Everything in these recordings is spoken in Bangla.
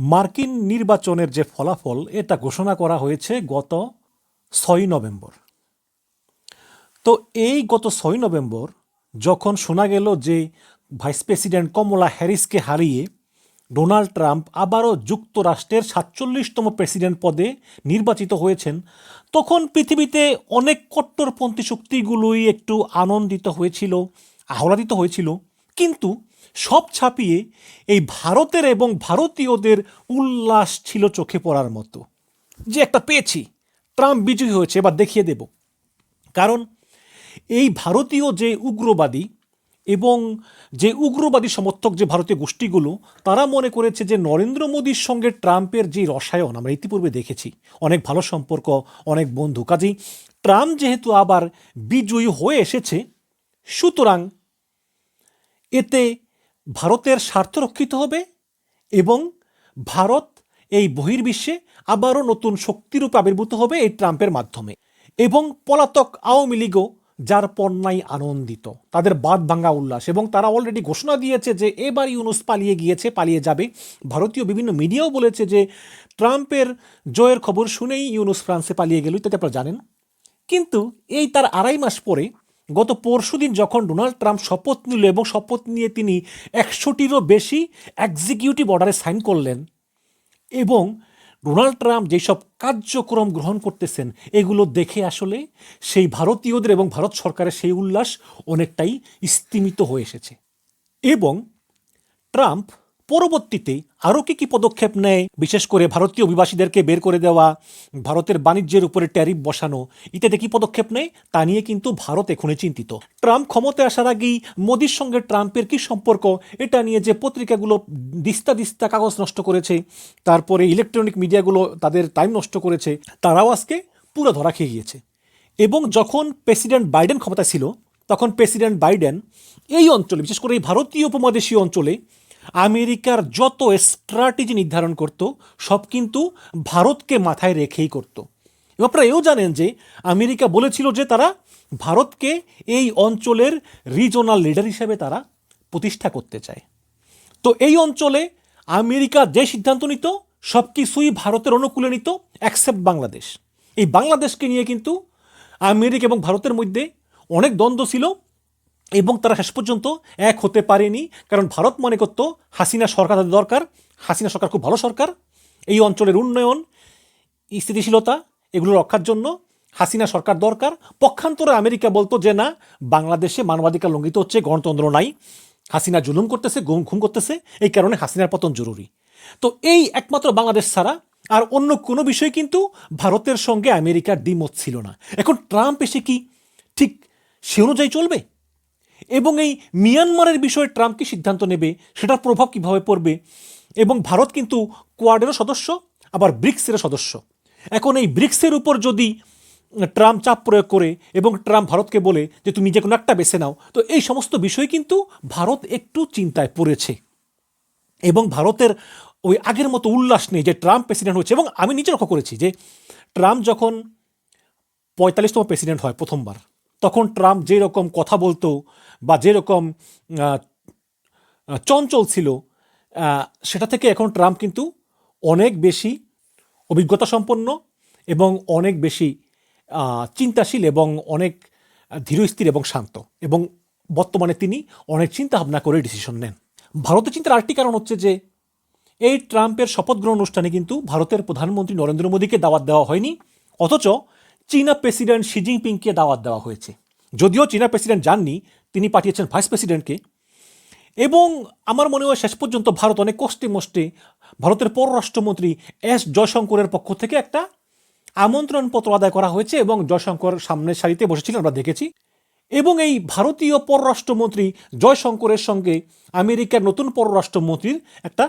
মার্কিন নির্বাচনের যে ফলাফল, এটা ঘোষণা করা হয়েছে গত ছয় নভেম্বর। তো এই গত ছয় নভেম্বর যখন শোনা গেল যে ভাইস প্রেসিডেন্ট কমলা হ্যারিসকে হারিয়ে ডোনাল্ড ট্রাম্প আবারও যুক্তরাষ্ট্রের সাতচল্লিশতম প্রেসিডেন্ট পদে নির্বাচিত হয়েছেন, তখন পৃথিবীতে অনেক কট্টরপন্থী শক্তিগুলোই একটু আনন্দিত হয়েছিল, আহ্লাদিত হয়েছিল। কিন্তু সব ছাপিয়ে এই ভারতের এবং ভারতীয়দের উল্লাস ছিল চোখে পড়ার মতো। যে একটা পেয়েছি, ট্রাম্প বিজয়ী হয়েছে, এবার দেখিয়ে দেব। কারণ এই ভারতীয় যে উগ্রবাদী এবং যে উগ্রবাদী সমর্থক যে ভারতীয় গোষ্ঠীগুলো, তারা মনে করেছে যে নরেন্দ্র মোদীর সঙ্গে ট্রাম্পের যে রসায়ন, আমরা ইতিপূর্বে দেখেছি, অনেক ভালো সম্পর্ক, অনেক বন্ধু। কাজেই ট্রাম্প যেহেতু আবার বিজয়ী হয়ে এসেছে, সুতরাং এতে ভারতের স্বার্থ রক্ষিত হবে এবং ভারত এই বহির্বিশ্বে আবারও নতুন শক্তিরূপে আবির্ভূত হবে এই ট্রাম্পের মাধ্যমে এবং পলাতক আওয়ামী লীগও যার পণ্যায় আনন্দিত, তাদের বাদ ভাঙ্গা উল্লাস এবং তারা অলরেডি ঘোষণা দিয়েছে যে এবার ইউনুস পালিয়ে গিয়েছে, পালিয়ে যাবে। ভারতীয় বিভিন্ন মিডিয়াও বলেছে যে ট্রাম্পের জয়ের খবর শুনেই ইউনুস ফ্রান্সে পালিয়ে গেল ইত্যাদি আপনারা জানেন? কিন্তু এই তার আড়াই মাস পরে গত পরশুদিন যখন ডোনাল্ড ট্রাম্প শপথ নিল এবং শপথ নিয়ে তিনি একশোটিরও বেশি এক্সিকিউটিভ অর্ডারে সাইন করলেন, এবং ডোনাল্ড ট্রাম্প যেসব কার্যক্রম গ্রহণ করতেছেন, এগুলো দেখে আসলে সেই ভারতীয়দের এবং ভারত সরকারের সেই উল্লাস অনেকটাই স্তিমিত হয়ে এসেছে। এবং ট্রাম্প পরবর্তীতে আরও কি কি পদক্ষেপ নেয়? বিশেষ করে ভারতীয় অভিবাসীদেরকে বের করে দেওয়া, ভারতের বাণিজ্যের উপরে ট্যারিফ বসানো, ইত্যাদি কি পদক্ষেপ নেয়? তা নিয়ে কিন্তু ভারত এখনই চিন্তিত। ট্রাম্প ক্ষমতায় আসার আগেই মোদির সঙ্গে ট্রাম্পের কি সম্পর্ক? এটা নিয়ে যে পত্রিকাগুলো দিস্তা দিস্তা কাগজ নষ্ট করেছে, তারপরে ইলেকট্রনিক মিডিয়াগুলো তাদের টাইম নষ্ট করেছে, তারাও আজকে পুরো ধরা খেয়ে গিয়েছে। এবং যখন প্রেসিডেন্ট বাইডেন ক্ষমতা ছিল, তখন প্রেসিডেন্ট বাইডেন এই অঞ্চলে, বিশেষ করে এই ভারতীয় উপমহাদেশীয় অঞ্চলে আমেরিকার যত স্ট্র্যাটেজি নির্ধারণ করত, সব কিন্তু ভারতকে মাথায় রেখেই করত। আপনারা এও জানেন যে, আমেরিকা বলেছিল যে তারা ভারতকে এই অঞ্চলের রিজনাল লিডার হিসেবে তারা প্রতিষ্ঠা করতে চায়। তো এই অঞ্চলে আমেরিকা যে সিদ্ধান্ত নিত, সব কিছুই ভারতের অনুকূলে নিত অ্যাকসেপ্ট বাংলাদেশ। এই বাংলাদেশকে নিয়ে কিন্তু আমেরিকা এবং ভারতের মধ্যে অনেক দ্বন্দ্ব ছিল। এবং তারা শেষ পর্যন্ত এক হতে পারেনি, কারণ ভারত মনে করতো হাসিনা সরকার তাদের দরকার, হাসিনা সরকার খুব ভালো সরকার। এই অঞ্চলের উন্নয়ন, স্থিতিশীলতা, এগুলো রক্ষার জন্য হাসিনা সরকার দরকার। পক্ষান্তরে আমেরিকা বলতো যে, না, বাংলাদেশে মানবাধিকার লঙ্ঘিত হচ্ছে, গণতন্ত্র নাই। হাসিনা জুলুম করতেছে, গুম খুম করতেছে, এই কারণে হাসিনার পতন জরুরি। তো এই একমাত্র বাংলাদেশ ছাড়া আর অন্য কোনো বিষয় কিন্তু ভারতের সঙ্গে আমেরিকার দ্বিমত ছিল না। এখন ট্রাম্প এসে কি ঠিক সে অনুযায়ী চলবে? এবং এই মিয়ানমারের বিষয়ে ট্রাম্প কি সিদ্ধান্ত নেবে, সেটার প্রভাব কীভাবে পড়বে? এবং ভারত কিন্তু কোয়াডেরও সদস্য, আবার ব্রিক্সেরও সদস্য। এখন এই ব্রিক্সের উপর যদি ট্রাম্প চাপ প্রয়োগ করে এবং ট্রাম্প ভারতকে বলে যে তুমি যে কোনো একটা বেছে নাও, তো এই সমস্ত বিষয় কিন্তু ভারত একটু চিন্তায় পড়েছে। এবং ভারতের ওই আগের মতো উল্লাস নেই যে ট্রাম্প প্রেসিডেন্ট হচ্ছে এবং আমি নিজে লক্ষ্য করেছি যে ট্রাম্প যখন পঁয়তাল্লিশতম প্রেসিডেন্ট হয় প্রথমবার তখন ট্রাম্প যেরকম কথা বলতো বা যেরকম চঞ্চল ছিল সেটা থেকে এখন ট্রাম্প কিন্তু অনেক বেশি অভিজ্ঞতা সম্পন্ন এবং অনেক বেশি চিন্তাশীল এবং অনেক ধীরস্থির এবং শান্ত এবং বর্তমানে তিনি অনেক চিন্তা ভাবনা করে ডিসিশন নেন। ভারতের চিন্তার আরেকটি কারণ হচ্ছে যে, এই ট্রাম্পের শপথ গ্রহণ অনুষ্ঠানে কিন্তু ভারতের প্রধানমন্ত্রী নরেন্দ্র মোদীকে দাওয়াত দেওয়া হয়নি, অথচ চীনা প্রেসিডেন্ট শি জিনপিংকে দাওয়াত দেওয়া হয়েছে। যদিও চীনা প্রেসিডেন্ট যাননি, তিনি পাঠিয়েছেন ভাইস প্রেসিডেন্টকে। এবং আমার মনে হয় শেষ পর্যন্ত ভারত অনেক কষ্টে মষ্টে ভারতের পররাষ্ট্রমন্ত্রী এস জয়শঙ্করের পক্ষ থেকে একটা আমন্ত্রণপত্র আদায় করা হয়েছে এবং জয়শঙ্কর সামনের সারিতে বসেছিলেন, আমরা দেখেছি। এবং এই ভারতীয় পররাষ্ট্রমন্ত্রী জয়শঙ্করের সঙ্গে আমেরিকার নতুন পররাষ্ট্রমন্ত্রীর একটা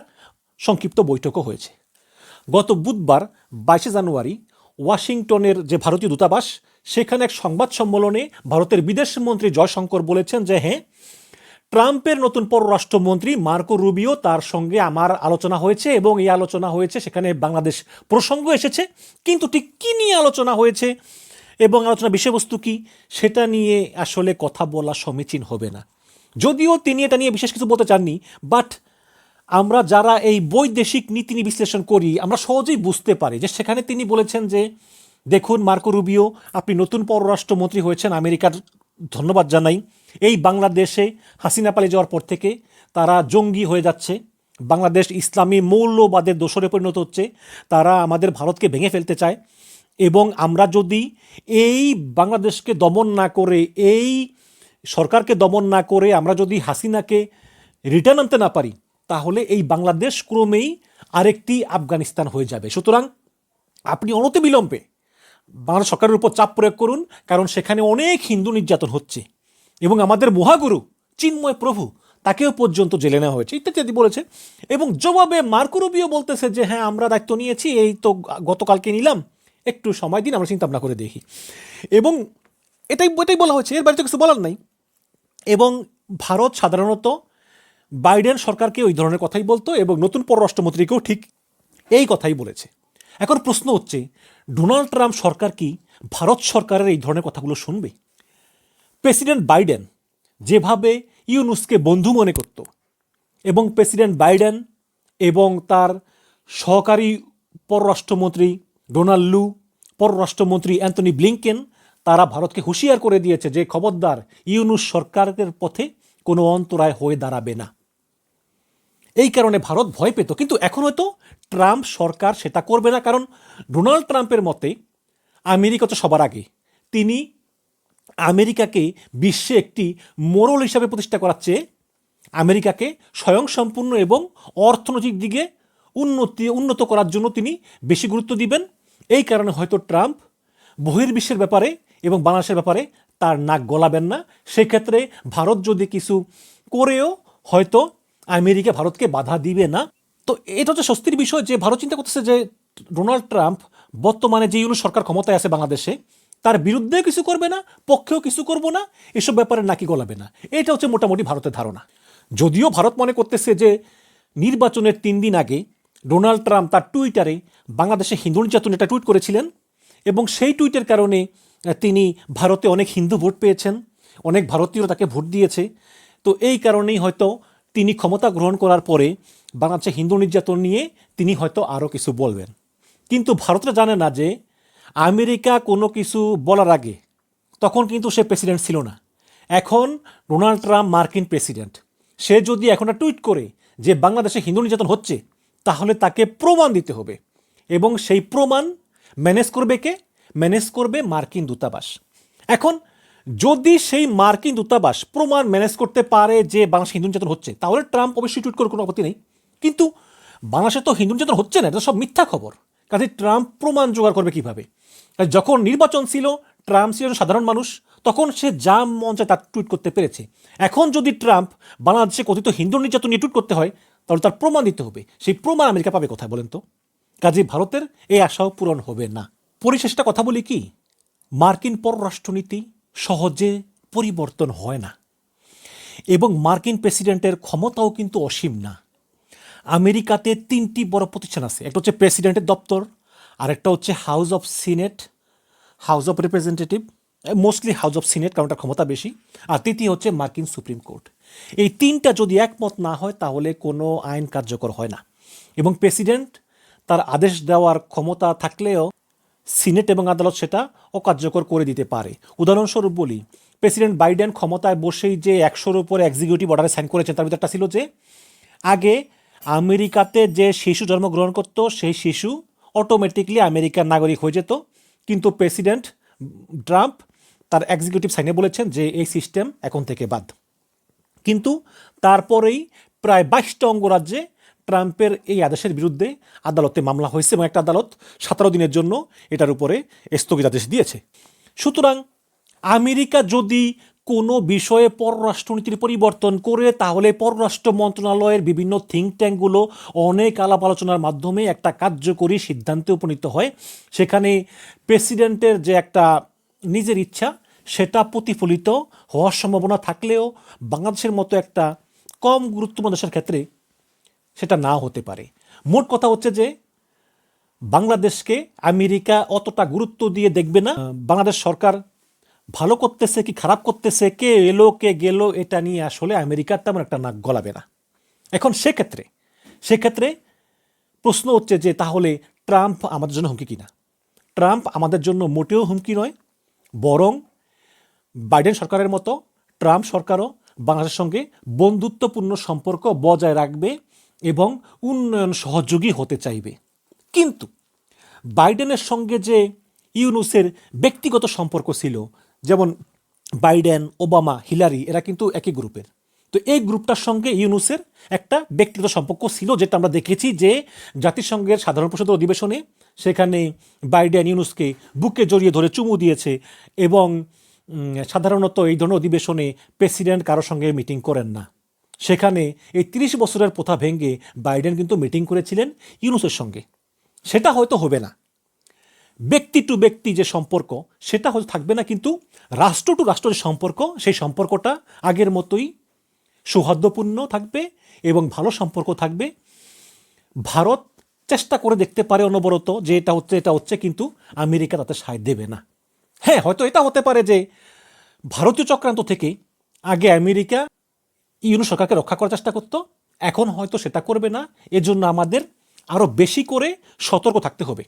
সংক্ষিপ্ত বৈঠকও হয়েছে। গত বুধবার বাইশে জানুয়ারি ওয়াশিংটনের যে ভারতীয় দূতাবাস, সেখানে এক সংবাদ সম্মেলনে ভারতের বিদেশমন্ত্রী জয়শঙ্কর বলেছেন যে হ্যাঁ ট্রাম্পের নতুন পররাষ্ট্রমন্ত্রী মার্কো রুবিও তার সঙ্গে আমার আলোচনা হয়েছে এবং এই আলোচনা হয়েছে, সেখানে বাংলাদেশ প্রসঙ্গ এসেছে, কিন্তু ঠিক কী নিয়ে আলোচনা হয়েছে এবং আলোচনা বিষয়বস্তু কি, সেটা নিয়ে আসলে কথা বলা সমীচীন হবে না। যদিও তিনি এটা নিয়ে বিশেষ কিছু বলতে চাননি বাট আমরা যারা এই বৈদেশিক নীতি বিশ্লেষণ করি, আমরা সহজেই বুঝতে পারি যে সেখানে তিনি বলেছেন যে, দেখুন, মার্কো রুবিও, আপনি নতুন পররাষ্ট্রমন্ত্রী হয়েছেন আমেরিকার, ধন্যবাদ জানাই। এই বাংলাদেশে হাসিনা পালিয়ে যাওয়ার পর থেকে তারা জঙ্গি হয়ে যাচ্ছে। বাংলাদেশ ইসলামী মৌলবাদের দোষরে পরিণত হচ্ছে। তারা আমাদের ভারতকে ভেঙে ফেলতে চায়। এবং আমরা যদি এই বাংলাদেশকে দমন না করে, এই সরকারকে দমন না করে, আমরা যদি হাসিনাকে রিটার্ন আনতে না পারি তাহলে এই বাংলাদেশ ক্রমেই আরেকটি আফগানিস্তান হয়ে যাবে। সুতরাং আপনি অনতি বিলম্বে বাংলাদেশ সরকারের উপর চাপ প্রয়োগ করুন, কারণ সেখানে অনেক হিন্দু নির্যাতন হচ্ছে এবং আমাদের মহাগুরু চিন্ময় প্রভু তাকেও পর্যন্ত জেলে নেওয়া হয়েছে, ইত্যাদি বলেছে। এবং জবাবে মার্কো রুবিও বলতেছে যে হ্যাঁ আমরা দায়িত্ব নিয়েছি, এই তো গতকালকে নিলাম, একটু সময় দিন, আমরা চিন্তা ভাবনা করে দেখি। এবং এটাই এটাই বলা হয়েছে, এর বাড়িতে কিছু বলার নাই। এবং ভারত সাধারণত বাইডেন সরকারকে ওই ধরনের কথাই বলতো এবং নতুন পররাষ্ট্রমন্ত্রীকেও ঠিক এই কথাই বলেছে। এখন প্রশ্ন হচ্ছে, ডোনাল্ড ট্রাম্প সরকার কি ভারত সরকারের এই ধরনের কথাগুলো শুনবে? প্রেসিডেন্ট বাইডেন যেভাবে ইউনুসকে বন্ধু মনে করত এবং প্রেসিডেন্ট বাইডেন এবং তার সহকারী পররাষ্ট্রমন্ত্রী ডোনাল্ড লু, পররাষ্ট্রমন্ত্রী অ্যান্টনি ব্লিংকেন, তারা ভারতকে হুঁশিয়ার করে দিয়েছে যে খবরদার ইউনুস সরকারের পথে কোনো অন্তরায় হয়ে দাঁড়াবে না। এই কারণে ভারত ভয় পেত। কিন্তু এখন হয়তো ট্রাম্প সরকার সেটা করবে না, কারণ ডোনাল্ড ট্রাম্পের মতে আমেরিকা তো সবার আগে। তিনি আমেরিকাকে বিশ্বে একটি মোরল হিসাবে প্রতিষ্ঠা করার চেয়ে আমেরিকাকে স্বয়ংসম্পূর্ণ এবং অর্থনৈতিক দিকে উন্নতি, উন্নত করার জন্য তিনি বেশি গুরুত্ব দিবেন। এই কারণে হয়তো ট্রাম্প বহির্বিশ্বের ব্যাপারে এবং বাংলাদেশের ব্যাপারে তার নাক গলাবেন না। সেক্ষেত্রে ভারত যদি কিছু করেও হয়তো আমেরিকা ভারতকে বাধা দিবে না। তো এটা হচ্ছে স্বস্তির বিষয় যে ভারত চিন্তা করতেছে যে ডোনাল্ড ট্রাম্প বর্তমানে যে ইউনো সরকার ক্ষমতায় আছে বাংলাদেশে, তার বিরুদ্ধে কিছু করবে না, পক্ষেও কিছু করব না, এসব ব্যাপারে নাকি গলাবে না। এটা হচ্ছে মোটামুটি ভারতের ধারণা। যদিও ভারত মনে করতেছে যে নির্বাচনের তিন দিন আগে ডোনাল্ড ট্রাম্প তার টুইটারে বাংলাদেশে হিন্দু নির্যাতন এটা টুইট করেছিলেন এবং সেই টুইটের কারণে তিনি ভারতে অনেক হিন্দু ভোট পেয়েছেন, অনেক ভারতীয় তাকে ভোট দিয়েছে। তো এই কারণেই হয়তো তিনি ক্ষমতা গ্রহণ করার পরে বাংলাদেশে হিন্দু নির্যাতন নিয়ে তিনি হয়তো আরও কিছু বলবেন। কিন্তু ভারতরা জানে না যে আমেরিকা কোনো কিছু বলার আগে তখন কিন্তু সে প্রেসিডেন্ট ছিল না। এখন ডোনাল্ড ট্রাম্প মার্কিন প্রেসিডেন্ট। সে যদি এখন টুইট করে যে বাংলাদেশে হিন্দু নির্যাতন হচ্ছে, তাহলে তাকে প্রমাণ দিতে হবে। এবং সেই প্রমাণ ম্যানেজ করবে কে? ম্যানেজ করবে মার্কিন দূতাবাস। এখন যদি সেই মার্কিন দূতাবাস প্রমাণ ম্যানেজ করতে পারে যে বাংলাদেশে হিন্দু নির্যাতন হচ্ছে, তাহলে ট্রাম্প অবশ্যই টুইট করার কোনো আপত্তি নেই। কিন্তু বাংলাদেশে তো হিন্দু নির্যাতন হচ্ছে না, এটা সব মিথ্যা খবর। কাজে ট্রাম্প প্রমাণ জোগাড় করবে কীভাবে? যখন নির্বাচন ছিল, ট্রাম্প ছিল সাধারণ মানুষ, তখন সে যা মন চায় তার টুইট করতে পেরেছে। এখন যদি ট্রাম্প বাংলাদেশে কথিত হিন্দু নির্যাতন নিয়ে টুইট করতে হয়, তাহলে তার প্রমাণ দিতে হবে। সেই প্রমাণ আমেরিকা পাবে কোথায় বলেন তো? কাজে ভারতের এই আশাও পূরণ হবে না। পরিশেষটা কথা বলি কি? মার্কিন পররাষ্ট্রনীতি সহজে পরিবর্তন হয় না। এবং মার্কিন প্রেসিডেন্টের ক্ষমতাও কিন্তু অসীম না। আমেরিকাতে তিনটি বড় প্রতিষ্ঠান আছে, একটা হচ্ছে প্রেসিডেন্টের দপ্তর আরেকটা হচ্ছে House of Senate, House of Representative, mostly House of Senate, কারণ ক্ষমতা বেশি, আর তৃতীয় হচ্ছে মার্কিন সুপ্রিম কোর্ট। এই তিনটা যদি একমত না হয়, তাহলে কোনো আইন কার্যকর হয় না। এবং প্রেসিডেন্ট তার আদেশ দেওয়ার ক্ষমতা থাকলেও সিনেট এবং আদালত সেটা অকার্যকর করে দিতে পারে। উদাহরণস্বরূপ বলি, প্রেসিডেন্ট বাইডেন ক্ষমতায় বসেই যে একশোর উপরে এক্সিকিউটিভ অর্ডারে সাইন করেছেন, তার ভিতরে একটা ছিল যে, আগে আমেরিকাতে যে শিশু জন্মগ্রহণ করত, সেই শিশু অটোমেটিকলি আমেরিকার নাগরিক হয়ে যেত। কিন্তু প্রেসিডেন্ট ট্রাম্প তার এক্সিকিউটিভ সাইনে বলেছেন যে, এই সিস্টেম এখন থেকে বাদ। কিন্তু তারপরেই প্রায় বাইশটা অঙ্গরাজ্যে ট্রাম্পের এই আদেশের বিরুদ্ধে আদালতে মামলা হয়েছে এবং একটা আদালত সতেরো দিনের জন্য এটার উপরে স্থগিতাদেশ দিয়েছে। সুতরাং আমেরিকা যদি কোনো বিষয়ে পররাষ্ট্রনীতির পরিবর্তন করে, তাহলে পররাষ্ট্র মন্ত্রণালয়ের বিভিন্ন থিঙ্ক ট্যাঙ্কগুলো অনেক আলাপ আলোচনার মাধ্যমে একটা কার্যকরী সিদ্ধান্তে উপনীত হয়। সেখানে প্রেসিডেন্টের যে একটা নিজের ইচ্ছা, সেটা প্রতিফলিত হওয়ার সম্ভাবনা থাকলেও বাংলাদেশের মতো একটা কম গুরুত্বপূর্ণ দেশের ক্ষেত্রে সেটা না হতে পারে। মোট কথা হচ্ছে যে বাংলাদেশকে আমেরিকা অতটা গুরুত্ব দিয়ে দেখবে না। বাংলাদেশ সরকার ভালো করতেছে কি খারাপ করতেছে, কে এলো, কে গেল, এটা নিয়ে আসলে আমেরিকার তেমন একটা নাক গলাবে না। এখন সেক্ষেত্রে সেক্ষেত্রে প্রশ্ন হচ্ছে যে তাহলে ট্রাম্প আমাদের জন্য হুমকি কিনা? ট্রাম্প আমাদের জন্য মোটেও হুমকি নয়, বরং বাইডেন সরকারের মতো ট্রাম্প সরকারও বাংলাদেশের সঙ্গে বন্ধুত্বপূর্ণ সম্পর্ক বজায় রাখবে এবং উন্নয়ন সহযোগী হতে চাইবে। কিন্তু বাইডেনের সঙ্গে যে ইউনুসের ব্যক্তিগত সম্পর্ক ছিল, যেমন বাইডেন, ওবামা, হিলারি, এরা কিন্তু একই গ্রুপের। তো এই গ্রুপটার সঙ্গে ইউনুসের একটা ব্যক্তিগত সম্পর্ক ছিল, যেটা আমরা দেখেছি যে জাতিসংঘের সাধারণ পরিষদের অধিবেশনে সেখানে বাইডেন ইউনুসকে বুকে জড়িয়ে ধরে চুমু দিয়েছে এবং সাধারণত এই ধরনের অধিবেশনে প্রেসিডেন্ট কারোর সঙ্গে মিটিং করেন না। সেখানে এই তিরিশ বছরের প্রথা ভেঙে বাইডেন কিন্তু মিটিং করেছিলেন ইউনুসের সঙ্গে। সেটা হয়তো হবে না। ব্যক্তি টু ব্যক্তি যে সম্পর্ক, সেটা হয়তো থাকবে না, কিন্তু রাষ্ট্র টু রাষ্ট্র যে সম্পর্ক, সেই সম্পর্কটা আগের মতোই সৌহার্দ্যপূর্ণ থাকবে এবং ভালো সম্পর্ক থাকবে। ভারত চেষ্টা করে দেখতে পারে অনবরত যে এটা হচ্ছে এটা হচ্ছে, কিন্তু আমেরিকা তাতে সায় দেবে না। হ্যাঁ হয়তো এটা হতে পারে যে ভারতীয় চক্রান্ত থেকে আগে আমেরিকা ইউনু সরকারকে রক্ষা করার চেষ্টা করতো, এখন হয়তো সেটা করবে না। এজন্য আমাদের আরও বেশি করে সতর্ক থাকতে হবে।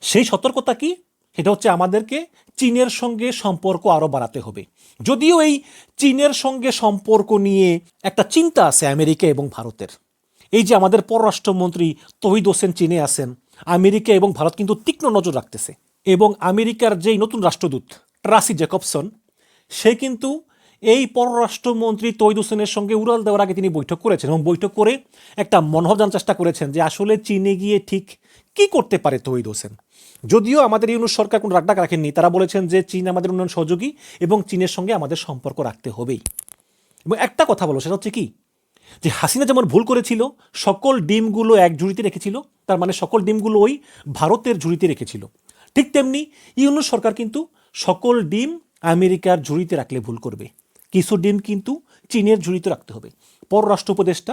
সেই সতর্কতা কি? সেটা হচ্ছে আমাদেরকে চীনের সঙ্গে সম্পর্ক আরও বাড়াতে হবে। যদিও এই চীনের সঙ্গে সম্পর্ক নিয়ে একটা চিন্তা আছে আমেরিকা এবং ভারতের। এই যে আমাদের পররাষ্ট্রমন্ত্রী তহিদ হোসেন চীনে আছেন, আমেরিকা এবং ভারত কিন্তু তীক্ষ্ণ নজর রাখতেছে। এবং আমেরিকার যেই নতুন রাষ্ট্রদূত, ট্রাসি জ্যাকবসন সে কিন্তু এই পররাষ্ট্রমন্ত্রী তৈদ হোসেনের সঙ্গে উড়াল দেওয়ার আগে তিনি বৈঠক করেছেন এবং বৈঠক করে একটা মনোভাব চেষ্টা করেছেন যে আসলে চীনে গিয়ে ঠিক কি করতে পারে তৈদ হোসেন। যদিও আমাদের ইউনুস সরকার কোনো রাগডাক রাখেননি, তারা বলেছেন যে চীন আমাদের উন্নয়ন সহযোগী এবং চীনের সঙ্গে আমাদের সম্পর্ক রাখতে হবেই। এবং একটা কথা বলো, সেটা হচ্ছে কি? যে হাসিনা যেমন ভুল করেছিল, সকল ডিমগুলো এক ঝুড়িতে রেখেছিল, তার মানে সকল ডিমগুলো ওই ভারতের ঝুড়িতে রেখেছিল। ঠিক তেমনি ইউনুস সরকার কিন্তু সকল ডিম আমেরিকার ঝুড়িতে রাখলে ভুল করবে। কিছু কিন্তু চীনের ঝুড়িতে রাখতে হবে। পররাষ্ট্র উপদেষ্টা,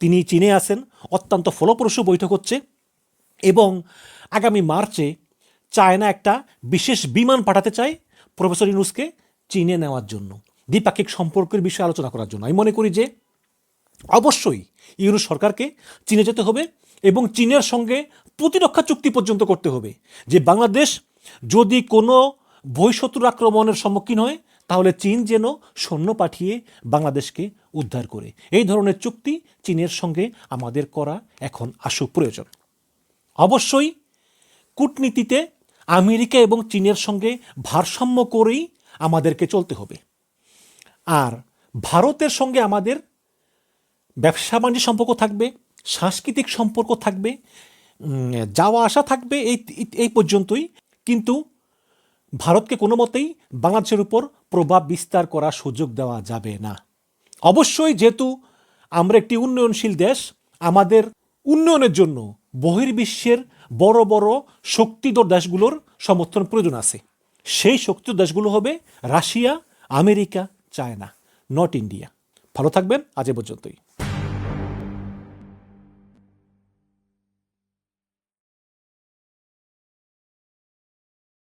তিনি চীনে আসেন অত্যন্ত ফলপ্রসূ বৈঠক হচ্ছে এবং আগামী মার্চে চায়না একটা বিশেষ বিমান পাঠাতে চায় প্রফেসর ইউনুসকে চীনে নেওয়ার জন্য, দ্বিপাক্ষিক সম্পর্কের বিষয়ে আলোচনা করার জন্য। আমি মনে করি যে অবশ্যই ইউরোপ সরকারকে চীনে যেতে হবে এবং চীনের সঙ্গে প্রতিরক্ষা চুক্তি পর্যন্ত করতে হবে, যে বাংলাদেশ যদি কোনো বহিঃশত্রুর আক্রমণের সম্মুখীন হয় তাহলে চীন যেন সৈন্য পাঠিয়ে বাংলাদেশকে উদ্ধার করে। এই ধরনের চুক্তি চীনের সঙ্গে আমাদের করা এখন আশু প্রয়োজন। অবশ্যই কূটনীতিতে আমেরিকা এবং চীনের সঙ্গে ভারসাম্য করেই আমাদেরকে চলতে হবে। আর ভারতের সঙ্গে আমাদের ব্যবসা বাণিজ্য সম্পর্ক থাকবে, সাংস্কৃতিক সম্পর্ক থাকবে যাওয়া আসা থাকবে, এই এই পর্যন্তই। কিন্তু ভারতকে কোনো মতেই বাংলাদেশের উপর প্রভাব বিস্তার করার সুযোগ দেওয়া যাবে না। অবশ্যই যেহেতু আমরা একটি উন্নয়নশীল দেশ, আমাদের উন্নয়নের জন্য বহির্বিশ্বের বড় বড় শক্তিধর দেশগুলোর সমর্থন প্রয়োজন আছে। সেই শক্তিধর দেশগুলো হবে Russia, America, China not India. ভালো থাকবেন, আজ এ পর্যন্তই।